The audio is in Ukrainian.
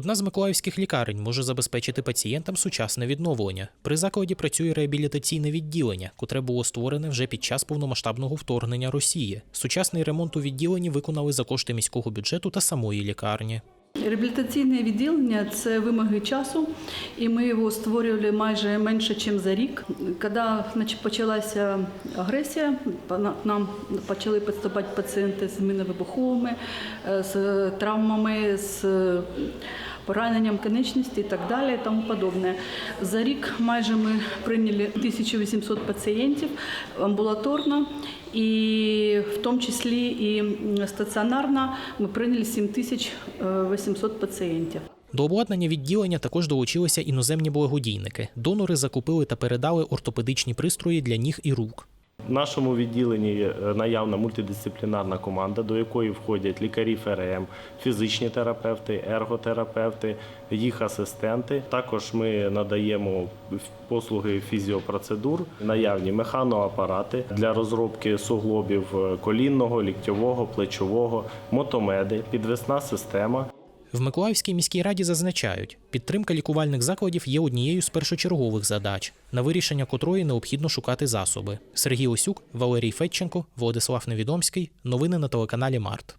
Одна з миколаївських лікарень може забезпечити пацієнтам сучасне відновлення. При закладі працює реабілітаційне відділення, котре було створене вже під час повномасштабного вторгнення Росії. Сучасний ремонт у відділенні виконали за кошти міського бюджету та самої лікарні. Реабілітаційне відділення це вимоги часу, і ми його створювали майже менше, ніж за рік. Коли почалася агресія, нам почали підступати пацієнти з міновибуховими, е, з травмами, з пораненням конечності і так далі, і тому подобне. За рік майже ми прийняли 1800 пацієнтів амбулаторно, і в тому числі і стаціонарно ми прийняли 7800 пацієнтів. До обладнання відділення також долучилися іноземні благодійники. Донори закупили та передали ортопедичні пристрої для ніг і рук. В нашому відділенні е, наявна мультидисциплінарна команда, до якої входять лікарі ФРМ, фізичні терапевти, ерготерапевти, їх асистенти. Також ми надаємо послуги фізіопроцедур, наявні механоапарати для розробки суглобів е, колінного, ліктьового, плечового, мотомеди, підвесна система. В Миколаївській міській раді зазначають, підтримка лікувальних закладів є однією з першочергових задач, на вирішення котрої необхідно шукати засоби. Сергій Осюк, Валерій Федченко, Владислав Невідомський. Новини на телеканалі Март.